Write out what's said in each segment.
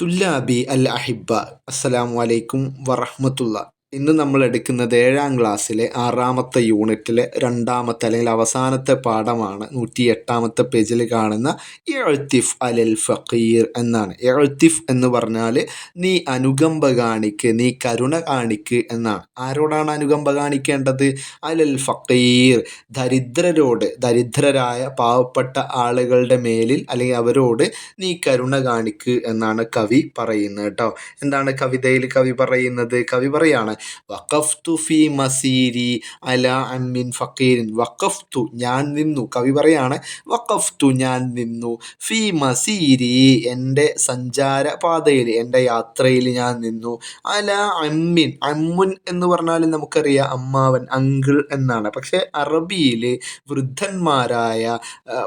തുല്ലാബി അൽ അഹിബ. അസ്സലാമു അലൈക്കും വറഹ്മത്തുള്ള ഇന്ന് നമ്മൾ എടുക്കുന്നത് ഏഴാം ക്ലാസ്സിലെ ആറാമത്തെ യൂണിറ്റിലെ രണ്ടാമത്തെ അല്ലെങ്കിൽ അവസാനത്തെ പാഠമാണ് നൂറ്റി എട്ടാമത്തെ പേജിൽ കാണുന്ന എഴുത്തിഫ് അലൽ ഫക്കീർ എന്നാണ്. എഴുത്തിഫ് എന്ന് പറഞ്ഞാൽ നീ അനുകമ്പ കാണിക്ക് നീ കരുണ കാണിക്ക് എന്നാണ്. ആരോടാണ് അനുകമ്പ കാണിക്കേണ്ടത്? അലൽ ഫക്കീർ ദരിദ്രരോട് ദരിദ്രരായ പാവപ്പെട്ട ആളുകളുടെ മേലിൽ അല്ലെങ്കിൽ അവരോട് നീ കരുണ കാണിക്ക് എന്നാണ് കവി പറയുന്നത് കേട്ടോ. എന്താണ് കവിതയിൽ കവി പറയുന്നത്? കവി പറയാണ് വഖഫ്തു ഫി മസീരി അല അമ്മിൻ ഫക്കീരിൻ വഖഫ്തു ഞാൻ നിന്നു. കവി പറയാണ് വഖഫ്തു ഞാൻ നിന്നു. ഫി മസീരി എന്റെ സഞ്ചാര പാതയിൽ എന്റെ യാത്രയിൽ ഞാൻ നിന്നു. അല അമ്മിൻ അമ്മുൻ എന്ന് പറഞ്ഞാൽ നമുക്കറിയാം അമ്മാവൻ അങ്കിൾ എന്നാണ്. പക്ഷെ അറബിയിൽ വൃദ്ധന്മാരായ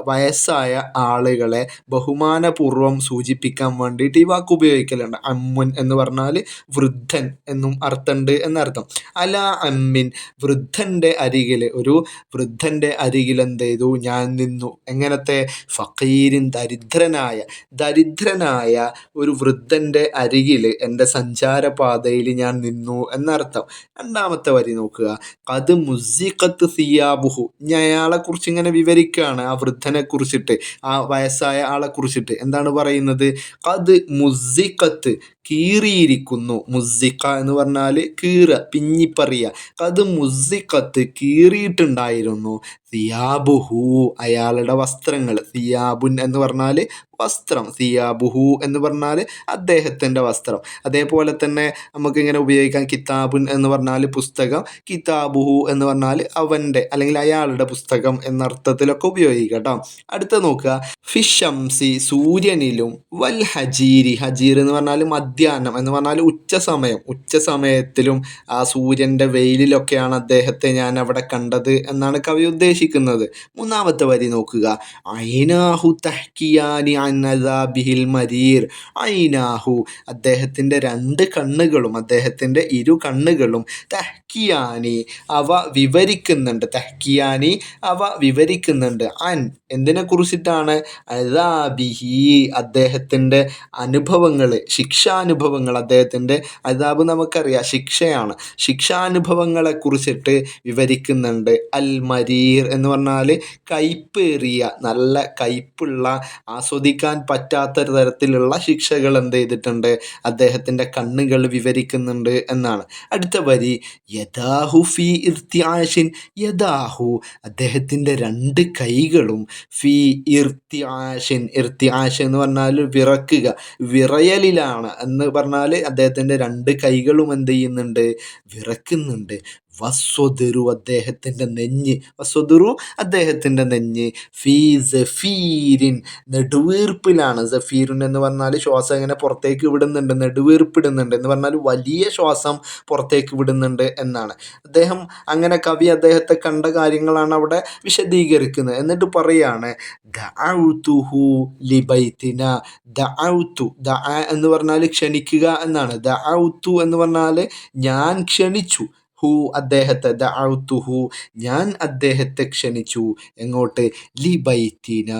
വയസ്സായ ആളുകളെ ബഹുമാനപൂർവം സൂചിപ്പിക്കാൻ വേണ്ടിയിട്ട് ഈ വാക്ക് ഉപയോഗിക്കലുണ്ട്. അമ്മുൻ എന്ന് പറഞ്ഞാൽ വൃദ്ധൻ എന്നും അർത്ഥമുണ്ട് എന്നർത്ഥം. അല അമ്മിൻ വൃദ്ധന്റെ അരികിൽ ഒരു വൃദ്ധന്റെ അരികിൽ എന്ത് ചെയ്തു ഞാൻ നിന്നു. എങ്ങനത്തെ? ഫക്കീരിൻ ദരിദ്രനായ ദരിദ്രനായ ഒരു വൃദ്ധന്റെ അരികിൽ എന്റെ സഞ്ചാരപാതയിൽ ഞാൻ നിന്നു എന്നർത്ഥം. രണ്ടാമത്തെ വരി നോക്കുക. അത് മുസിഖത്ത് സിയാബുഹു. അയാളെ കുറിച്ച് ഇങ്ങനെ വിവരിക്കുകയാണ് ആ വൃദ്ധനെ കുറിച്ചിട്ട് ആ വയസ്സായ ആളെ കുറിച്ചിട്ട്. എന്താണ് പറയുന്നത്? അത് മുസിഖത്ത് കീറിയിരിക്കുന്നു. മുസിക്ക എന്ന് പറഞ്ഞാൽ കീറ പിഞ്ഞിപ്പറിയ അത് മുസിക്കത്ത് കീറിയിട്ടുണ്ടായിരുന്നു. സിയാബുഹു അയാളുടെ വസ്ത്രങ്ങൾ സിയാബുൻ എന്ന് പറഞ്ഞാൽ വസ്ത്രം. സിയാബുഹു എന്ന് പറഞ്ഞാൽ അദ്ദേഹത്തിന്റെ വസ്ത്രം. അതേപോലെ തന്നെ നമുക്കിങ്ങനെ ഉപയോഗിക്കാം കിതാബുൻ എന്ന് പറഞ്ഞാൽ പുസ്തകം. കിതാബുഹു എന്ന് പറഞ്ഞാൽ അവന്റെ അല്ലെങ്കിൽ അയാളുടെ പുസ്തകം എന്ന അർത്ഥത്തിലൊക്കെ ഉപയോഗിക്കാം അടുത്ത നോക്കുക. ഫിഷംസി സൂര്യനിലും വൽ ഹജീരി. ഹജീർ എന്ന് പറഞ്ഞാൽ മധ്യാഹ്നം എന്ന് പറഞ്ഞാൽ ഉച്ച സമയം. ഉച്ച സമയത്തിലും ആ സൂര്യന്റെ വെയിലിലൊക്കെയാണ് അദ്ദേഹത്തെ ഞാൻ അവിടെ കണ്ടത് എന്നാണ് കവി ഉദ്ദേശിക്കുന്നത്. മൂന്നാമത്തെ വരി നോക്കുക. ഐനാഹു തഹ്കിയാനി അന്നദാബിഹിൽ മരീർ. ഐനാഹു അദ്ദേഹത്തിന്റെ രണ്ട് കണ്ണുകളും അദ്ദേഹത്തിന്റെ ഇരു കണ്ണുകളും തഹ്കിയാനി അവ വിവരിക്കുന്നുണ്ട്. തഹ്കിയാനി അവ വിവരിക്കുന്നുണ്ട്. അൻ എന്തിനെ കുറിച്ചിട്ടാണ്? അദാബിഹി അദ്ദേഹത്തിന്റെ അനുഭവങ്ങൾ ശിക്ഷാനുഭവങ്ങൾ. അദ്ദേഹത്തിന്റെ അദാബ് നമുക്കറിയാം ശിക്ഷയാണ്. ശിക്ഷാനുഭവങ്ങളെ കുറിച്ചിട്ട് വിവരിക്കുന്നുണ്ട്. അൽ മരീർ എന്ന് പറഞ്ഞാൽ കയ്പേറിയ നല്ല കയ്പുള്ള ആസ്വദിക്കാൻ പറ്റാത്ത തരത്തിലുള്ള ശിക്ഷകൾ എന്ത് ചെയ്തിട്ടുണ്ട്? അദ്ദേഹത്തിന്റെ കണ്ണുകൾ വിവരിക്കുന്നുണ്ട് എന്നാണ്. അടുത്ത വരി യഥാഹു ഫി ഇർത്തിയാഷിൻ യഥാഹു അദ്ദേഹത്തിന്റെ രണ്ട് കൈകളും ഫി ഇർത്തിയാഷിൻ ഇർത്തിയാഷ് എന്ന് പറഞ്ഞാൽ വിറക്കുക വിറയലിലാണ് എന്ന് പറഞ്ഞാൽ അദ്ദേഹത്തിന്റെ രണ്ട് കൈകളും എന്ത് ചെയ്യുന്നുണ്ട്? വിറക്കുന്നുണ്ട്. വസ്വദുരു അദ്ദേഹത്തിന്റെ നെഞ്ഞ്. വസ്വദുരു അദ്ദേഹത്തിന്റെ നെഞ്ഞ്. ഫീ സഫീരിൻ നെടുവീർപ്പിലാണ്. സഫീറിൻ എന്ന് പറഞ്ഞാൽ ശ്വാസം ഇങ്ങനെ പുറത്തേക്ക് വിടുന്നുണ്ട്. നെടുവീർപ്പിടുന്നുണ്ട് എന്ന് പറഞ്ഞാൽ വലിയ ശ്വാസം പുറത്തേക്ക് വിടുന്നുണ്ട് എന്നാണ്. അദ്ദേഹം അങ്ങനെ കവി അദ്ദേഹത്തെ കണ്ട കാര്യങ്ങളാണ് അവിടെ വിശദീകരിക്കുന്നത്. എന്നിട്ട് പറയാണ് എന്ന് പറഞ്ഞാൽ ക്ഷണിക്കുക എന്നാണ്. ദ ഔത്തു എന്ന് പറഞ്ഞാൽ ഞാൻ ക്ഷണിച്ചു. ഹു അദ്ദേഹത്തെ ദഅഉതുഹു ഞാൻ അദ്ദേഹത്തെ ക്ഷണിച്ചു. എങ്ങോട്ട്? ലി ബൈത്തിന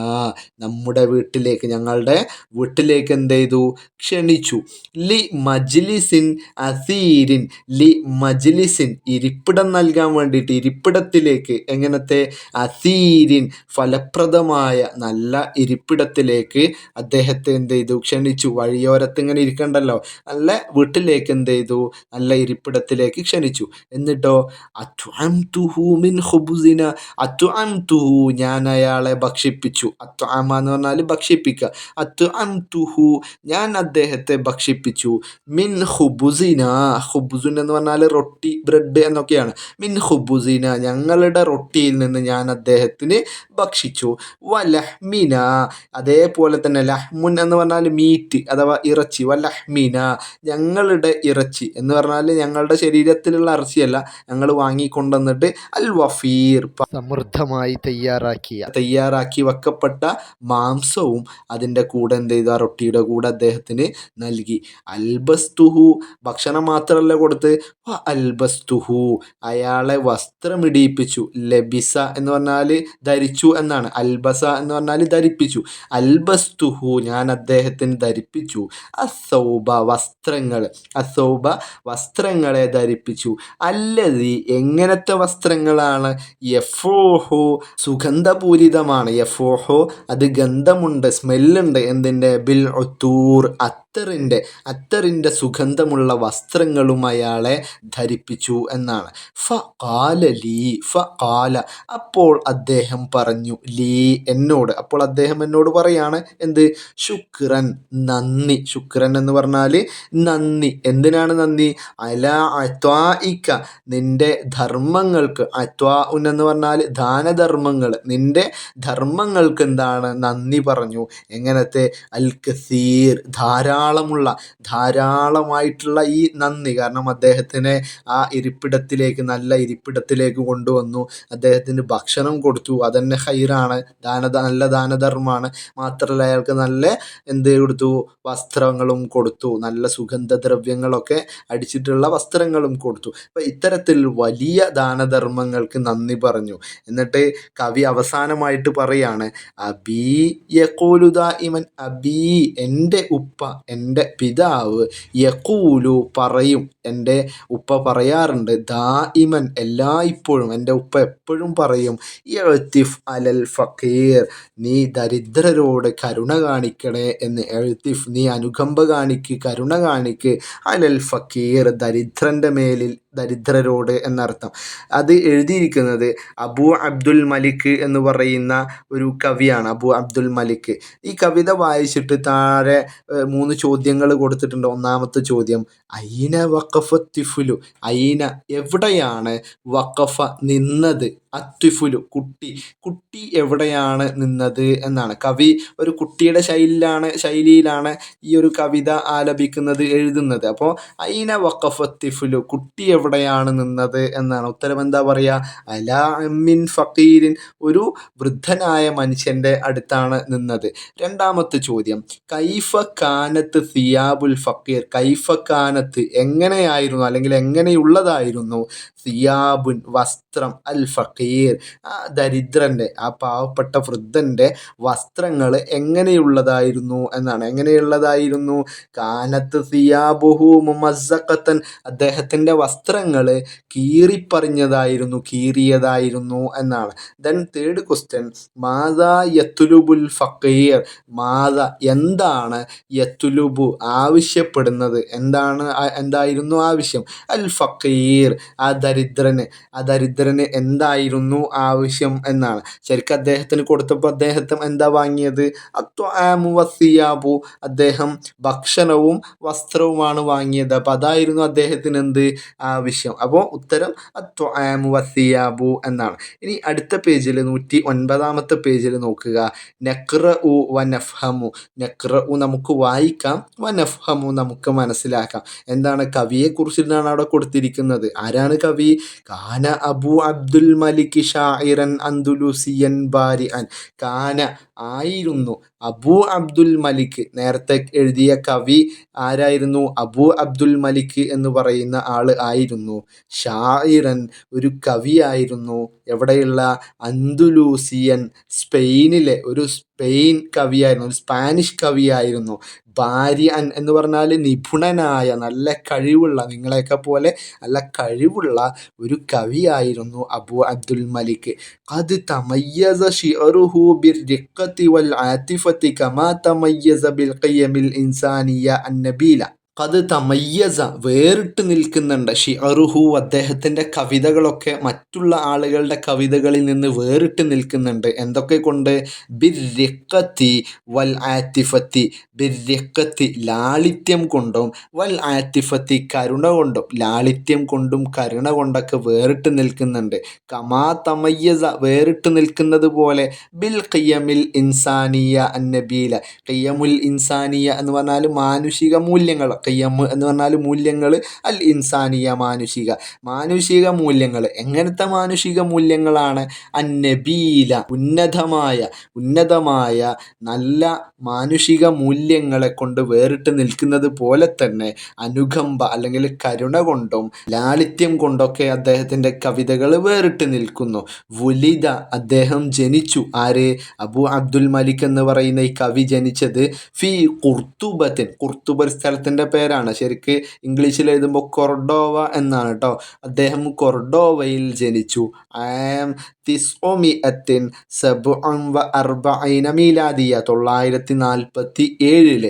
നമ്മുടെ വീട്ടിലേക്ക് ഞങ്ങളുടെ വീട്ടിലേക്ക് എന്ത് ചെയ്തു? ക്ഷണിച്ചു. ലി മജ്ലിസിൻ അസീരിൻ ലി മജ്ലിസിൻ ഇരിപ്പിടം നൽകാൻ വേണ്ടിയിട്ട് ഇരിപ്പിടത്തിലേക്ക് എങ്ങനത്തെ? അസീരിൻ ഫലപ്രദമായ നല്ല ഇരിപ്പിടത്തിലേക്ക് അദ്ദേഹത്തെ എന്ത് ചെയ്തു? ക്ഷണിച്ചു. വഴിയോരത്ത് ഇങ്ങനെ ഇരിക്കണ്ടല്ലോ. നല്ല വീട്ടിലേക്ക് എന്ത് ചെയ്തു? നല്ല ഇരിപ്പിടത്തിലേക്ക് ക്ഷണിച്ചു. എന്നിട്ടോ അത്വഅംതുഹു മിൻ ഞാൻ അയാളെ ഭക്ഷിപ്പിച്ചു. അത്വാമ എന്ന് പറഞ്ഞാൽ ഭക്ഷിപ്പിക്കുക അത്വഅംതുഹു ഞാൻ അദ്ദേഹത്തെ ഭക്ഷിപ്പിച്ചു. മിൻ ഹുബുസിന ഹുബുസുൻ എന്ന് പറഞ്ഞാൽ റൊട്ടി ബ്രെഡ് എന്നൊക്കെയാണ്. മിൻ ഹുബുസിന ഞങ്ങളുടെ റൊട്ടിയിൽ നിന്ന് ഞാൻ അദ്ദേഹത്തിന് ഭക്ഷിച്ചു. വ ലഹ്മിന അതേപോലെ തന്നെ ലഹ്മുൻ എന്ന് പറഞ്ഞാൽ മീറ്റ് അഥവാ ഇറച്ചി. വ ലഹ്മിന ഞങ്ങളുടെ ഇറച്ചി എന്ന് പറഞ്ഞാൽ ഞങ്ങളുടെ ശരീരത്തിലുള്ള ഇറച്ചി പൈസയല്ല ഞങ്ങൾ വാങ്ങിക്കൊണ്ടുവന്നിട്ട് അൽ വഫീർ സമൃദ്ധമായി തയ്യാറാക്കിയ തയ്യാറാക്കി വെക്കപ്പെട്ട മാംസവും അതിന്റെ കൂടെ എന്ത് ചെയ്തു? ആ റൊട്ടിയുടെ കൂടെ അദ്ദേഹത്തിന് നൽകി. അൽബസ്തുഹു ഭക്ഷണം മാത്രമല്ല കൊടുത്ത്. അൽബസ്തുഹു അയാളെ വസ്ത്രമിടിയിപ്പിച്ചു. ലബിസ എന്ന് പറഞ്ഞാൽ ധരിച്ചു എന്നാണ്. അൽബസ എന്ന് പറഞ്ഞാൽ ധരിപ്പിച്ചു. അൽബസ്തുഹു ഞാൻ അദ്ദേഹത്തിന് ധരിപ്പിച്ചു. അസൗബ വസ്ത്രങ്ങൾ അസൗബ വസ്ത്രങ്ങളെ ധരിപ്പിച്ചു. അല്ലതി എങ്ങനത്തെ വസ്ത്രങ്ങളാണ്? യഫോഹോ സുഗന്ധപൂരിതമാണ് യഫോഹോ. അത് ഗന്ധമുണ്ട് സ്മെല്ലുണ്ട് എന്തിന്റെ? ബിൽ ഒത്തൂർ അത്തറിന്റെ അത്തറിന്റെ സുഗന്ധമുള്ള വസ്ത്രങ്ങളും അയാളെ ധരിപ്പിച്ചു എന്നാണ്. ഫ കാല ലീ ഫ കാല അപ്പോൾ അദ്ദേഹം പറഞ്ഞു ലീ എന്നോട്. അപ്പോൾ അദ്ദേഹം എന്നോട് പറയാണ് എന്ത്? ശുക്രൻ നന്ദി. ശുക്രൻ എന്ന് പറഞ്ഞാൽ നന്ദി. എന്തിനാണ് നന്ദി? അല അത്വായിക്ക നിന്റെ ധർമ്മങ്ങൾക്ക്. അത്വാ ഉൻ എന്ന് പറഞ്ഞാൽ ദാനധർമ്മങ്ങൾ. നിന്റെ ധർമ്മങ്ങൾക്ക് എന്താണ്? നന്ദി പറഞ്ഞു. എങ്ങനത്തെ? അൽ കസീർ ധാരാളമുള്ള ധാരാളമായിട്ടുള്ള ഈ നന്ദി. കാരണം അദ്ദേഹത്തിനെ ആ ഇരിപ്പിടത്തിലേക്ക് നല്ല ഇരിപ്പിടത്തിലേക്ക് കൊണ്ടുവന്നു. അദ്ദേഹത്തിന് ഭക്ഷണം കൊടുത്തു. അതന്നെ ഹൈറാണ്. ദാന നല്ല ദാനധർമ്മമാണ് മാത്രമല്ല അയാൾക്ക് നല്ല എന്ത് കൊടുത്തു? വസ്ത്രങ്ങളും കൊടുത്തു. നല്ല സുഗന്ധദ്രവ്യങ്ങളൊക്കെ അടിച്ചിട്ടുള്ള വസ്ത്രങ്ങളും കൊടുത്തു. അപ്പം ഇത്തരത്തിൽ വലിയ ദാനധർമ്മങ്ങൾക്ക് നന്ദി പറഞ്ഞു. എന്നിട്ട് കവി അവസാനമായിട്ട് പറയാണ് അബീ യക്കോലുദ ഇമൻ അബീ എന്റെ ഉപ്പ എന്റെ പിതാവ് യക്കൂലു പറയും. എന്റെ ഉപ്പ പറയാറുണ്ട് ദാഇമൻ എല്ലാ എല്ലായ്പ്പോഴും എന്റെ ഉപ്പ എപ്പോഴും പറയും എഴുത്തിഫ് അലൽ ഫക്കീർ നീ ദരിദ്രരോട് കരുണ കാണിക്കണേ എന്ന്. എഴുത്തിഫ് നീ അനുകമ്പ കാണിക്ക് കരുണ കാണിക്ക്. അലൽ ഫക്കീർ ദരിദ്രന്റെ മേലിൽ ദരിദ്രരോട് എന്നർത്ഥം. അത് എഴുതിയിരിക്കുന്നത് അബു അബ്ദുൽ മലിക് എന്ന് പറയുന്ന ഒരു കവിയാണ് അബു അബ്ദുൽ മലിക്. ഈ കവിത വായിച്ചിട്ട് താഴെ മൂന്ന് ചോദ്യങ്ങൾ കൊടുത്തിട്ടുണ്ട്. ഒന്നാമത്തെ ചോദ്യം അയിന വഖഫ തിഫുലു? അയിന എവിടെയാണ് വഖഫ നിന്നത്? അത്വിഫുലു കുട്ടി. കുട്ടി എവിടെയാണ് നിന്നത് എന്നാണ്. കവി ഒരു കുട്ടിയുടെ ശൈലിയിലാണ് ശൈലിയിലാണ് ഈ ഒരു കവിത ആലപിക്കുന്നത് എഴുതുന്നത്. അപ്പോൾ ഐന വഖഫത്തിഫുലു കുട്ടി എവിടെയാണ് നിന്നത് എന്നാണ്. ഉത്തരം എന്താ പറയുക അല മിൻ ഫക്കീരിൻ ഒരു വൃദ്ധനായ മനുഷ്യന്റെ അടുത്താണ് നിന്നത്. രണ്ടാമത്തെ ചോദ്യം. കൈഫ കാനത്ത് സിയാബുൽ ഫക്കീർ? കൈഫ കാനത്ത് എങ്ങനെയായിരുന്നു? അല്ലെങ്കിൽ എങ്ങനെയുള്ളതായിരുന്നു സിയാബുൻ വസ്ത്രം അൽ ഫക്കീർ ആ ദരിദ്രന്റെ ആ പാവപ്പെട്ട വൃദ്ധന്റെ വസ്ത്രങ്ങൾ എങ്ങനെയുള്ളതായിരുന്നു എന്നാണ്. എങ്ങനെയുള്ളതായിരുന്നു? കാനത്ത് സിയാബുഹു മുമസ്സഖത്തൻ. അദ്ദേഹത്തിന്റെ വസ്ത്രങ്ങൾ കീറിപ്പറിഞ്ഞതായിരുന്നു കീറിയതായിരുന്നു എന്നാണ്. ദെൻ തേർഡ് ക്വസ്റ്റ്യൻ മാതാ യത്തുലുബുൽ ഫക്കീർ മാത എന്താണ് യത്തുലുബു ആവശ്യപ്പെടുന്നത്? എന്താണ് എന്തായിരുന്നു ആവശ്യം? അൽ ഫക്കീർ ആ ദരിദ്രന് ആ ദരിദ്രന് എന്തായിരുന്നു ആവശ്യം എന്നാണ്. ശരിക്കും അദ്ദേഹത്തിന് കൊടുത്തപ്പോൾ അദ്ദേഹത്തിന് എന്താ വാങ്ങിയത്? അത്വാമുവസിയാബു അദ്ദേഹം ഭക്ഷണവും വസ്ത്രവുമാണ് വാങ്ങിയത്. അപ്പം അതായിരുന്നു അദ്ദേഹത്തിന് എന്ത് ആവശ്യം അപ്പോൾ ഉത്തരം വസിയാബു എന്നാണ്. ഇനി അടുത്ത പേജിൽ നൂറ്റി ഒൻപതാമത്തെ പേജിൽ നോക്കുക. നക്ര ഉ വനഫ്ഹമു. നക്ര ഉ നമുക്ക് വായിക്കാം വനഫ്ഹമു നമുക്ക് മനസ്സിലാക്കാം. എന്താണ് കവിയെ കുറിച്ചിട്ടാണ് അവിടെ കൊടുത്തിരിക്കുന്നത്? ആരാണ് കവി? കാന അബു അബ്ദുൽ മലിക് ഷായിറൻ അന്തുലുസിയൻ ബാരി അൻ കാന ആയിരുന്നു. അബു അബ്ദുൽ മലിക് നേരത്തെ എഴുതിയ കവി ആരായിരുന്നു? അബു അബ്ദുൽ മലിക് എന്ന് പറയുന്ന ആൾ ആയിരുന്നു. ഷായിറൻ ഒരു കവിയായിരുന്നു എവിടെയുള്ള? അന്തുലൂസിയൻ സ്പെയിനിലെ ഒരു സ്പെയിൻ കവിയായിരുന്നു ഒരു സ്പാനിഷ് കവിയായിരുന്നു ബാരിയൻ എന്ന് പറഞ്ഞാൽ നിപുണനായ നല്ല കഴിവുള്ള നിങ്ങളെയൊക്കെ പോലെ നല്ല കഴിവുള്ള ഒരു കവിയായിരുന്നു അബു അബ്ദുൽ മലിക്. അത് തമയ്യസ ഷിഅറുഹു ബിർ റിഖത്തി വൽ ആതിഫത്തി കമാ തമയ്യസ ബിൽ ഖിയമിൽ ഇൻസാനിയ അന്നബീല അത് തമയ്യസ വേറിട്ട് നിൽക്കുന്നുണ്ട്. ഷിഅറുഹു അദ്ദേഹത്തിന്റെ കവിതകളൊക്കെ മറ്റുള്ള ആളുകളുടെ കവിതകളിൽ നിന്ന് വേറിട്ട് നിൽക്കുന്നുണ്ട്. എന്തൊക്കെ കൊണ്ട് ബിരക്കത്തി വൽ ആത്തിഫത്തി ബിരക്കത്തി ലാളിത്യം കൊണ്ടും വൽ ആത്തിഫത്തി കരുണ കൊണ്ടും ലാളിത്യം കൊണ്ടും കരുണ കൊണ്ടൊക്കെ വേറിട്ട് നിൽക്കുന്നുണ്ട്. കമാ തമയ്യസ വേറിട്ട് നിൽക്കുന്നത് പോലെ ബിൽ ഖിയമിൽ ഇൻസാനിയ അന്നബീല. ഖിയമുൽ ഇൻസാനിയ എന്ന് പറഞ്ഞാൽ മാനുഷിക മൂല്യങ്ങൾ ഖിയം എന്ന് പറഞ്ഞാൽ മൂല്യങ്ങൾ അൽ ഇൻസാനിയ മാനുഷിക. മാനുഷിക മൂല്യങ്ങൾ എങ്ങനത്തെ മാനുഷിക മൂല്യങ്ങളാണ്? അന്നബീല ഉന്നതമായ ഉന്നതമായ നല്ല മാനുഷിക മൂല്യങ്ങളെ കൊണ്ട് വേറിട്ട് നിൽക്കുന്നത് പോലെ തന്നെ അനുകമ്പ അല്ലെങ്കിൽ കരുണ കൊണ്ടും ലാളിത്യം കൊണ്ടൊക്കെ അദ്ദേഹത്തിന്റെ കവിതകൾ വേറിട്ട് നിൽക്കുന്നു. വുലിത അദ്ദേഹം ജനിച്ചു. ആര്? അബു അബ്ദുൽ മലിക് എന്ന് പറയുന്ന ഈ കവി ജനിച്ചത് ഫി കുർത്തുബത്തിൻ. കുർത്തുബ ഒരു സ്ഥലത്തിന്റെ പേരാണ്. ശരിക്ക് ഇംഗ്ലീഷിൽ എഴുതുമ്പോൾ കൊർഡോവ എന്നാണ് കേട്ടോ അദ്ദേഹം കൊർഡോവയിൽ ജനിച്ചു. ഐ ആം തിസ്ഒമിഅത്തിൻ സബ് അംവ അർബ ഐനമീലാദിയ തൊള്ളായിരത്തി നാൽപ്പത്തി ഏഴിൽ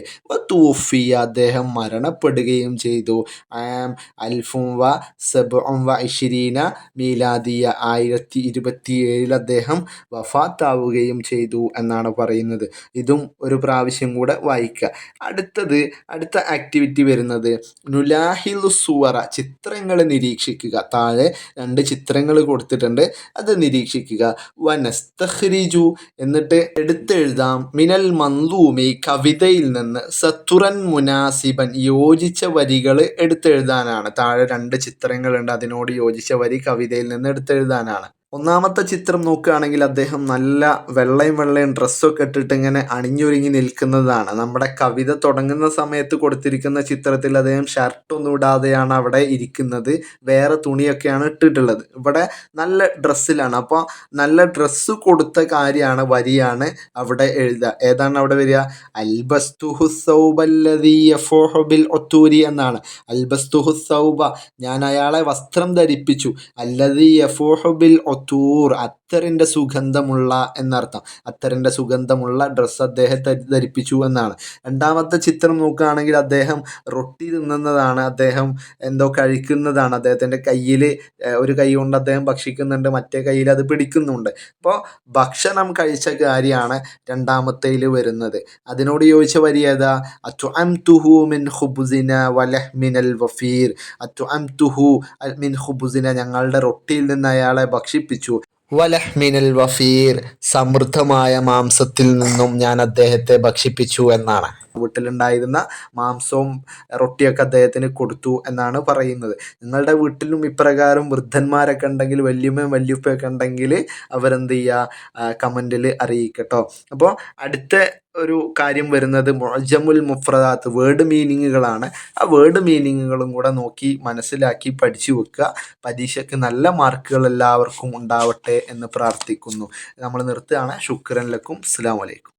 തൂഫിയ അദ്ദേഹം മരണപ്പെടുകയും ചെയ്തു. ആം അൽഫും വ സബ്ഉൻ വ ഇഷിരീന മീലാദിയ ആയിരത്തി ഇരുപത്തി ഏഴിൽ അദ്ദേഹം വഫാത്താവുകയും ചെയ്തു എന്നാണ് പറയുന്നത്. ഇതും ഒരു പ്രാവശ്യം കൂടെ വായിക്കുക അടുത്തത് അടുത്ത ആക്ടിവിറ്റി വരുന്നത്. നുലാഹിൽ സുവറ ചിത്രങ്ങൾ നിരീക്ഷിക്കുക. താഴെ രണ്ട് ചിത്രങ്ങൾ കൊടുത്തിട്ടുണ്ട്. അത് നിരീക്ഷിക്കുക. വനസ്തഹ്രിജു എന്നിട്ട് എടുത്തെഴുതാം. മിനൽ മന്ദൂമി കവിതയിൽ നിന്ന് സത്തുറൻ മുനാസിബൻ യോജിച്ച വരികൾ എടുത്തെഴുതാനാണ്. താഴെ രണ്ട് ചിത്രങ്ങളുണ്ട്. അതിനോട് യോജിച്ച വരി കവിതയിൽ നിന്ന് എടുത്തെഴുതാനാണ്. ഒന്നാമത്തെ ചിത്രം നോക്കുകയാണെങ്കിൽ അദ്ദേഹം നല്ല വെള്ളയും വെള്ളയും ഡ്രസ്സൊക്കെ ഇട്ടിട്ട് ഇങ്ങനെ അണിഞ്ഞൊരുങ്ങി നിൽക്കുന്നതാണ്. നമ്മുടെ കവിത തുടങ്ങുന്ന സമയത്ത് കൊടുത്തിരിക്കുന്ന ചിത്രത്തിൽ അദ്ദേഹം ഷർട്ടൊന്നും ഇടാതെയാണ് അവിടെ ഇരിക്കുന്നത്. വേറെ തുണിയൊക്കെയാണ് ഇട്ടിട്ടുള്ളത്. ഇവിടെ നല്ല ഡ്രസ്സിലാണ്. അപ്പോൾ നല്ല ഡ്രസ്സ് കൊടുത്ത കാര്യമാണ് വരിയാണ് അവിടെ എഴുതുക. ഏതാണ് അവിടെ വരിക? അൽബസ്തുഹു സൗബല്ലദീ യഫൂഹു ബിൽ ഒത്തൂരി എന്നാണ്. അൽബസ്തുഹു സൗബ ഞാൻ അയാളെ വസ്ത്രം ധരിപ്പിച്ചു. അല്ലദീ യഫോഹബിൽ ബിൽ ഒത്തൂർ അത്തറിന്റെ സുഗന്ധമുള്ള എന്നർത്ഥം. അത്തറിന്റെ സുഗന്ധമുള്ള ഡ്രസ്സ് അദ്ദേഹത്തെ ധരിപ്പിച്ചു എന്നാണ്. രണ്ടാമത്തെ ചിത്രം നോക്കുകയാണെങ്കിൽ അദ്ദേഹം റൊട്ടി തിന്നുന്നതാണ് അദ്ദേഹം എന്തോ കഴിക്കുന്നതാണ് അദ്ദേഹത്തിന്റെ കയ്യിൽ ഒരു കൈ കൊണ്ട് അദ്ദേഹം ഭക്ഷിക്കുന്നുണ്ട് മറ്റേ കയ്യിൽ അത് പിടിക്കുന്നുണ്ട്. അപ്പോൾ ഭക്ഷണം കഴിച്ച കാര്യമാണ് രണ്ടാമത്തേൽ വരുന്നത്. അതിനോട് ചോദിച്ച വരി ഏതാ? അറ്റു അം തുഹു മിൻ ഹുബുസിന വലഹ്മിനൽ വഫീർ. അച്ചു അം തുഹു മിൻ ഹുബുസിന ഞങ്ങളുടെ റൊട്ടിയിൽ നിന്ന് അയാളെ ഭക്ഷിപ്പിച്ചു വലഹ്മിനൽ വഫീർ സമൃദ്ധമായ മാംസത്തിൽ നിന്നും ഞാൻ അദ്ദേഹത്തെ ഭക്ഷിപ്പിച്ചു എന്നാണ്. വീട്ടിലുണ്ടായിരുന്ന മാംസവും റൊട്ടിയൊക്കെ അദ്ദേഹത്തിന് കൊടുത്തു എന്നാണ് പറയുന്നത്. നിങ്ങളുടെ വീട്ടിലും ഇപ്രകാരം വൃദ്ധന്മാരൊക്കെ ഉണ്ടെങ്കിൽ വല്യമ്മയും വല്യുപ്പയൊക്കെ ഉണ്ടെങ്കിൽ അവരെന്ത് ചെയ്യുക? കമന്റിൽ അറിയിക്കട്ടോ. അപ്പോൾ അടുത്ത ഒരു കാര്യം വരുന്നത് മൊജമുൽ മുഫ്രദാത്ത് വേർഡ് മീനിങ്ങുകളാണ് ആ വേർഡ് മീനിങ്ങുകളും കൂടെ നോക്കി മനസ്സിലാക്കി പഠിച്ചു വെക്കുക. പരീക്ഷയ്ക്ക് നല്ല മാർക്കുകൾ എല്ലാവർക്കും ഉണ്ടാവട്ടെ എന്ന് പ്രാർത്ഥിക്കുന്നു. നമ്മൾ നിർത്തുകയാണ്. ശുക്രൻ ലക്കും. അസ്സാം വലൈക്കും